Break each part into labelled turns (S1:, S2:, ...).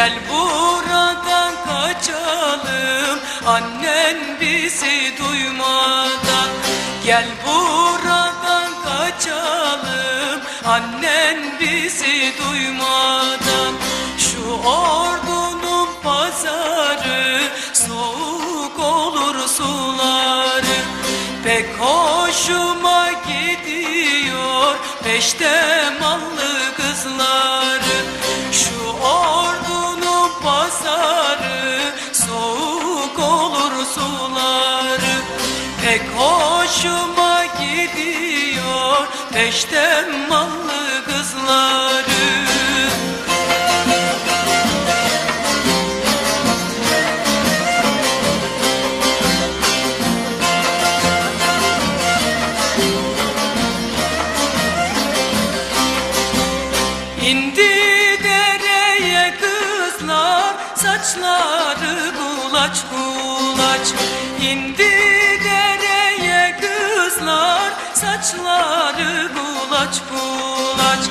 S1: Gel buradan kaçalım Annen bizi duymadan. Gel buradan kaçalım Annen bizi duymadan. Şu ordunun pazarı Soğuk olur suları. Pek hoşuma gidiyor Peştemallı kızlar. Pazarı Soğuk olur suları Pek hoşuma gidiyor Peşte mallı kızları saçları kulaç kulaç İndi dereye kızlar. Saçları kulaç kulaç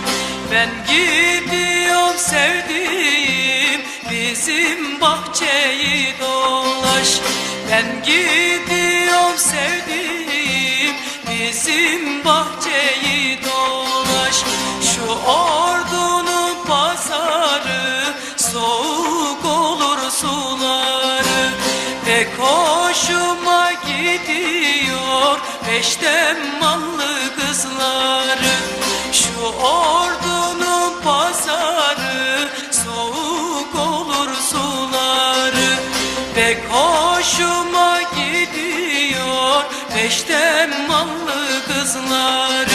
S1: Ben gidiyorum sevdiğim bizim bahçeyi dolaş. Ben gidiyorum sevdiğim bizim bahçeyi hoşuma gidiyor peşte mallı kızları. Şu ordunun pazarı soğuk olur suları. Pek hoşuma gidiyor peşte mallı kızları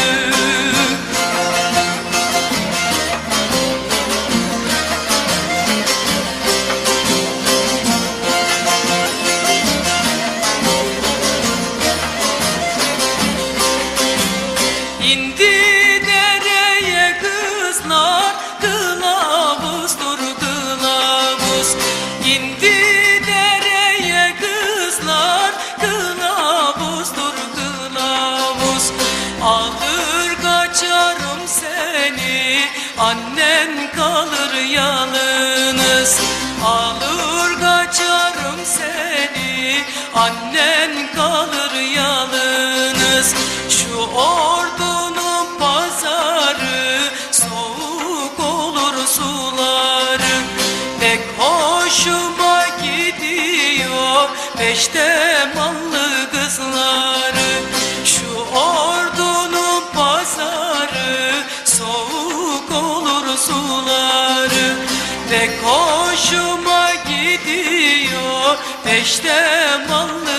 S1: Annen kalır yalnız Alır kaçarım seni. Annen kalır yalnız Şu ordunun pazarı Soğuk olur suları. Pek hoşuma gidiyor Peşte mallı suları Pek hoşuma gidiyor. Peştemallı